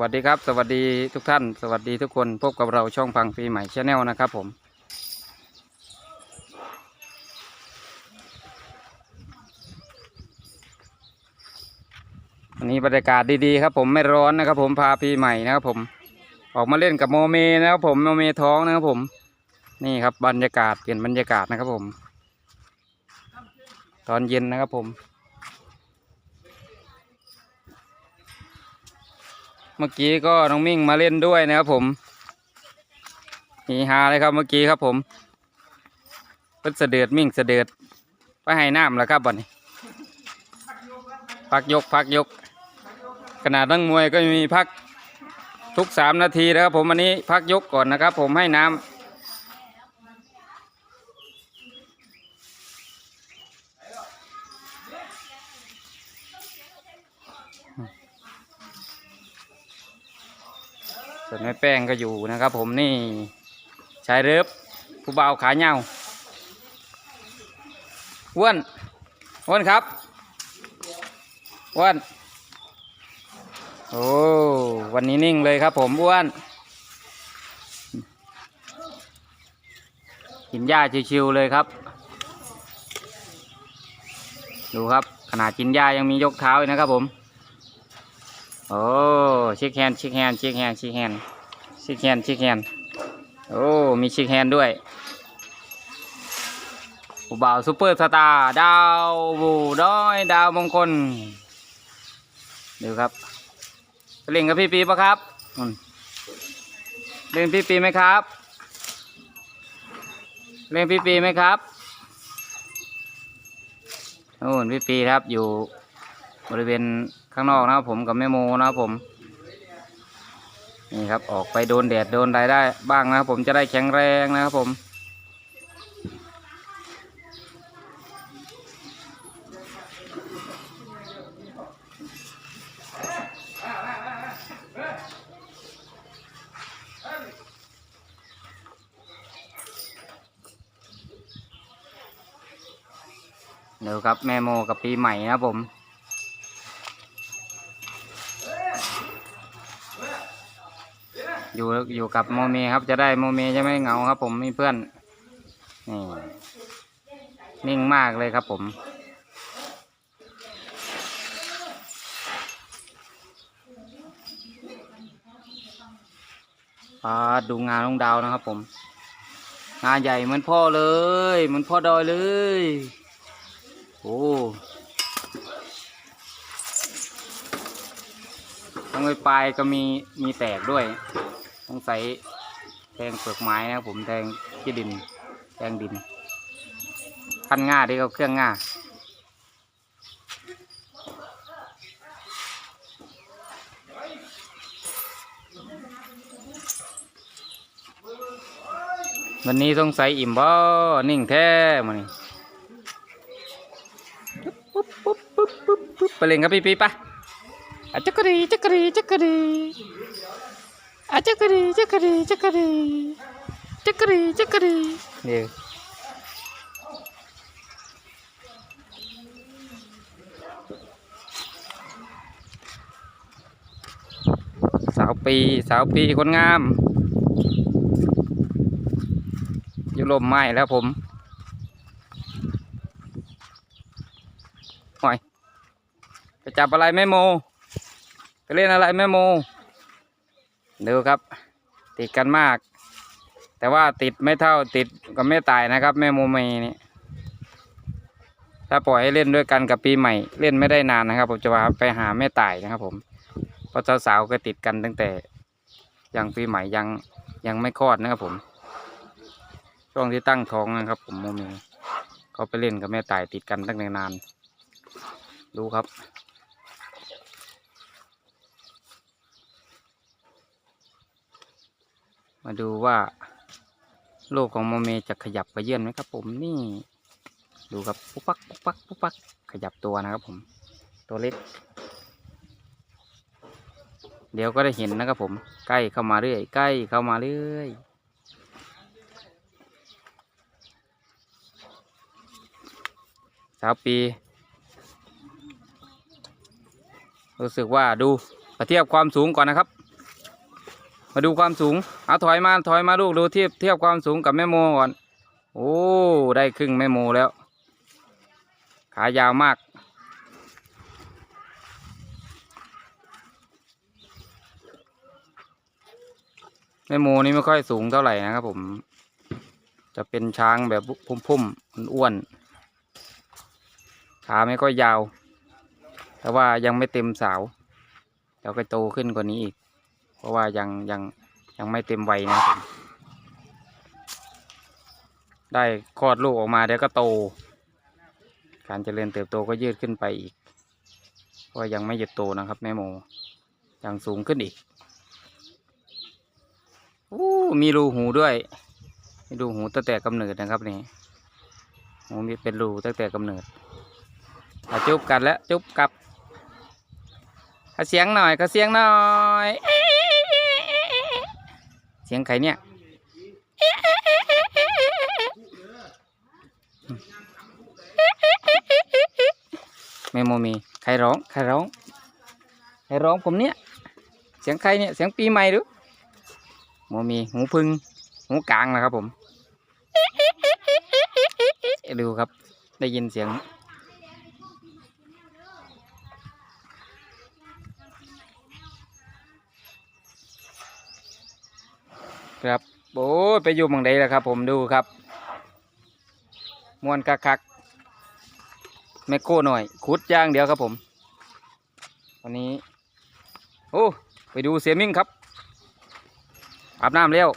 วัสดีครับ สวัสดีทุกท่าน สวัสดีทุกคนพบกับเราช่องพังปีใหม่ชาแนลนะครับผม วันนี้บรรยากาศดีๆครับผมไม่ร้อนนะครับผมพาปีใหม่นะครับผม ออกมาเล่นกับโมเมนะครับผมโมเมท้องนะครับผม นี่ครับบรรยากาศเปลี่ยนบรรยากาศนะครับผม ตอนเย็นนะครับผม เมื่อกี้ก็น้องมิ่งมาเล่นด้วยนะครับผมมีฮาเลยครับเมื่อกี้ครับผมเพิ่นเสด็จมิ่งเสด็จไปให้น้ำแล้วครับบ่นี้พักยกพักยก ขนาดนักมวยก็มีพักทุกสามนาทีนะครับผมอันนี้พักยกก่อนนะครับผมให้น้ำ ส่วนแม่แป้งก็อยู่นะครับ ผมนี่ชายเริบผู้เบาขาเงาอ้วนอ้วนครับอ้วนโอ้วันนี้นิ่งเลยครับ ผมอ้วนกินหญ้าชิวๆเลยครับ ดูครับขนาดกินหญ้ายังมียกเท้าอีกนะครับผม โอ้ชิคแฮนชิคแฮนชิคแฮนชิคแฮนชิคแฮนชิคแฮนโอ้มีชิคแฮนด้วยผู้บ่าวซูเปอร์สตาร์ดาวบูด้อยดาวมงคลดูครับเล่นกับพี่ปีปะครับเล่นพี่ปีไหมครับ เล่นพี่ปีไหมครับโอ้นพี่ปีครับอยู่ บริเวณข้างนอกนะครับผมกับแม่โมนะครับผม นี่ครับออกไปโดนแดดโดนอะไรได้บ้างนะครับผมจะได้แข็งแรงนะครับผม เดี๋ยวครับแม่โมกับปีใหม่นะครับผม อยู่อยู่กับโมเมครับ จะได้โมเมจะไม่เหงาครับ ผมมีเพื่อนนี่นิ่งมากเลยครับผม ปาดดูงานลงดาวนะครับผม งานใหญ่เหมือนพ่อเลย เหมือนพ่อดอยเลย โอ้ทั้งใบปลายก็มีมีแตกด้วย งใส่แทงเปลือกไม้นะครับผมแทงขี้ดินแทงดินพันง่าที่เขาเครื่องง่าวันนี้ต้องใส่อิ่มบ่นิ่งแท้มันนี่ปุ๊บปุ๊บปุ๊บปุ๊บปุ๊บไปเล่นกับพี่ปีปะจักรีจักรีจักรี อะจักรีจักรีจักรีจักรีจักรีเดี๋ยวสาวปีสาวปีคนงาม อยู่ลมไม้แล้วผมหอยไปจับอะไรแม่โมไปเล่นอะไรแม่โม ดูครับ ติดกันมาก แต่ว่าติดไม่เท่าติดกับแม่ตายนะครับ แม่โมเมนี่ถ้าปล่อยให้เล่นด้วยกันกับปีใหม่ เล่นไม่ได้นานนะครับ ผมจะว่าไปหาแม่ตายนะครับ ผมเพราะสาวๆก็ติดกันตั้งแต่ยังปีใหม่ยังยังไม่คลอดนะครับผม ช่วงที่ตั้งท้องนะครับ ผมโมเมเขาไปเล่นกับแม่ตายติดกันตั้งแต่นาน ดูครับ มาดูว่าโลกของโมเมจะขยับกระเยื่อนไหมครับ ผมนี่ ดูครับปุ๊กปักปุ๊กปักปุ๊กปักขยับตัวนะครับ ผม ตัวเล็ก เดี๋ยวก็ได้เห็นนะครับ ผม ใกล้เข้ามาเรื่อยใกล้เข้ามาเรื่อยสาวปี รู้สึกว่าดูประเทียบความสูงก่อนนะครับ มาดูความสูง เอาถอยมาถอยมาลูกดูเทียบเทียบความสูงกับแม่โมก่อน โอ้ ได้ครึ่งแม่โมแล้ว ขายาวมาก แม่โมนี่ไม่ค่อยสูงเท่าไหร่นะครับผม จะเป็นช้างแบบพุ่มๆอ้วนขาไม่ค่อยยาว แต่ว่ายังไม่เต็มสาวเดี๋ยวก็โตขึ้นกว่านี้อีก ราะว่ายังยังยังไม่เต็มวัยนะครับผมได้คลอดลูกออกมาเดี๋ยวก็โต การเจริญเติบโตก็ยืดขึ้นไปอีก เพราะว่ายังไม่หยุดโตนะครับ แม่โมยังสูงขึ้นอีกอู้มีรูหูด้วยมีรูหูตั้งแต่กำเนิดนะครับนี่หูมีเป็นรูตั้งแต่กำเนิดจุบกันแล้วจุบกลับขอเสียงหน่อยขอเสียงหน่อย เสียงใครเนี่ยแม่โมมีใครร้องใครร้องใครร้องผมเนี่ย เสียงใครเนี่ยเสียงปีใหม่หรือโมมีหูพึ่งหูกลางนะครับผมดูครับ ได้ยินเสียง ครับโอ้ยไปอยู่หมองใดแล้วครับ ผมดูครับมวนคักคักๆแมคโครหน่อยขุดย่างเดียวครับผมวันนี้ โอ้ไปดูเสียมิ่งครับอาบน้ำแล้ว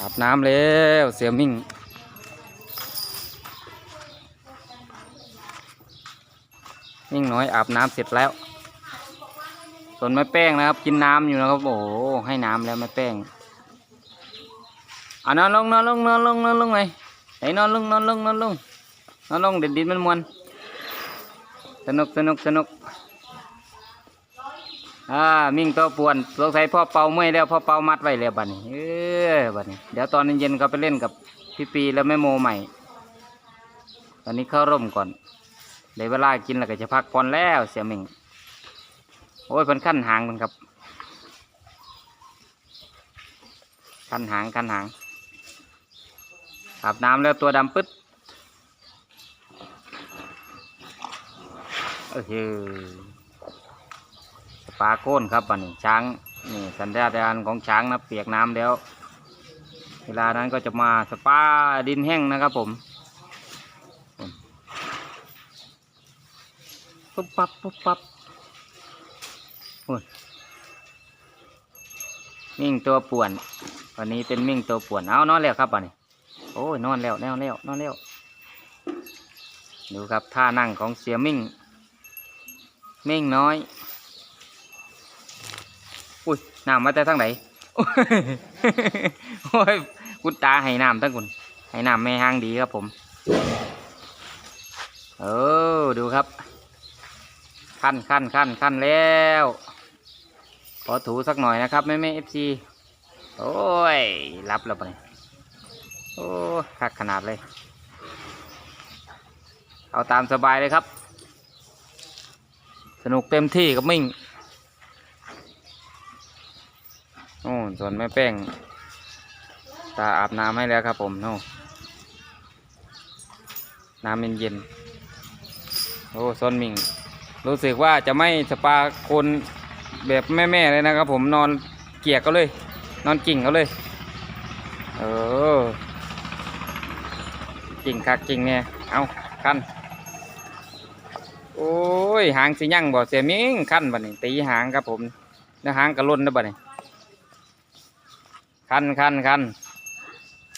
อาบน้ำแล้วเสียมิ่งมิ่งน้อยอาบน้ำเสร็จแล้ว ส่วนแม่แป้งนะครับ กินน้ำอยู่นะครับโอ้โหให้น้ำแล้วแม่แป้งอะนอนลงนอนลงนอนลงนอนลงไงไหนนอนลงนอนลงนอนลงนอนลงเด็ดดินมันมวนสนุกสนุกสนุกอ่ามิ่งตัวป่วนสงสัยพ่อเป่าเมื่อยแล้วพ่อเป่ามัดไว้แล้วบัดนี้เออบัดนี้ เดี๋ยวตอนเย็นๆก็ไปเล่นกับพี่ปีแล้วแม่โมใหม่ ตอนนี้เข้าร่มก่อนเดี๋ยวเวลากินแล้วก็จะพักผ่อนแล้วเสียมิ่ง อ้ยเป็นขั้นหางมันครับขั้นหางขั้นหางอาบน้ำแล้วตัวดำปึ๊ดเออฮือสปาโก้นครับอันนี้ช้างนี่สัญชาตญาณของช้างนะเปียกน้ำแล้ว เวลานั้นก็จะมาสปาดินแห้งนะครับผมปุ๊บปั๊บปุ๊บปั๊บ มิ่งตัวป่วน วันนี้เป็นมิ่งตัวป่วน เอานอนแล้วครับวันนี้โอ้ยนอนแล้วนอนแล้วนอนแล้ว ดูครับท่านั่งของเสียมิ่ง มิ่งน้อย อุ้ยน้ำมาแต่ทั้งไหนโอ้ยคุณตาให้น้ำทั้งคุณให้น้ำแม่ห้างดีครับผม เออดูครับ ขั้นขั้นขั้นขั้นแล้ว ขอถูสักหน่อยนะครับแม่แม่เอฟซีโอ้ย รับแล้วปะเนี่ยโอ้คักขนาดเลย เอาตามสบายเลยครับ สนุกเต็มที่กับมิ่งโอ้ส่วนแม่แป้ง ตาอาบน้ำให้แล้วครับผมโน่น้ำเย็นๆโอ้ส่วนมิ่งรู้สึกว่าจะไม่สปาคน แบบแม่ๆเลยนะครับ ผมนอนเกียกก็เลย นอนกิ่งก็เลย เออ กิ่งคักกิ่งเนี่ยเอาขั้นโอ้ยหางสิยั่งบ่เสียมิงขั้นบ่นี่ตีหางครับผมแล้วหางกระล่นนะบ่นี่ขั้นขั้นขั้น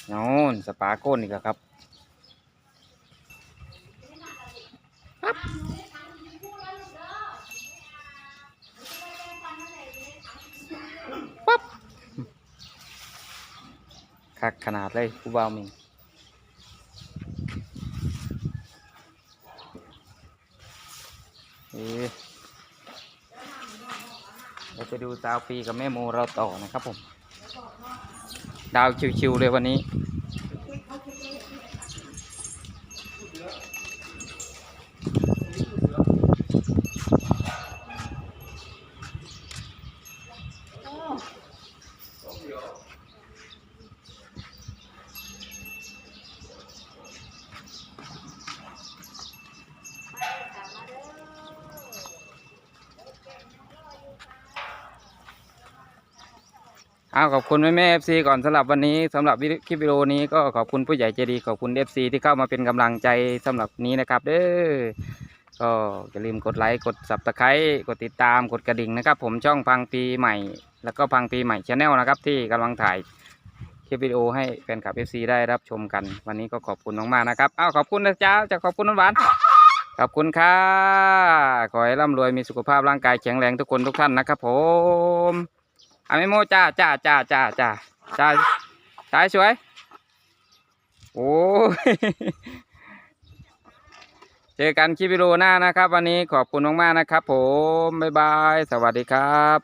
โน่นสปาโก้นอีกแล้วครับ คักขนาดเลยผู้บ่าวมิงเราไปดูดาวปีกับแม่โมเราต่อนะครับผม ดาวชิวๆเลยวันนี้ อ้าวขอบคุณแม่แม่เอฟซีก่อนสำหรับวันนี้สำหรับวิดีคลิปวิดีโอนี้ก็ขอบคุณผู้ใหญ่ใจดีขอบคุณเอฟซีที่เข้ามาเป็นกำลังใจสำหรับนี้นะครับ เด้อก็อย่าลืมกดไลค์กดสับตะไคร้กดติดตามกดกระดิ่งนะครับ ผมช่องพังปีใหม่ แล้วก็พังปีใหม่ชาแนลนะครับ ที่กำลังถ่ายคลิปวิดีโอให้แฟนคลับเอฟซีได้รับชมกัน วันนี้ก็ขอบคุณมากๆนะครับอ้าวขอบคุณนะจ๊ะจะขอบคุณน้ำหวานขอบคุณค่ะขอให้ร่ำรวยมีสุขภาพร่างกายแข็งแรงทุกคนทุกท่านนะครับผม อามิโมจ้าจ้าจ้าจ้าจ้าจ้าสายสวย โอ้เจอกันคลิปวิดีโอหน้านะครับ วันนี้ขอบคุณมากๆนะครับ ผม บ๊ายบาย สวัสดีครับ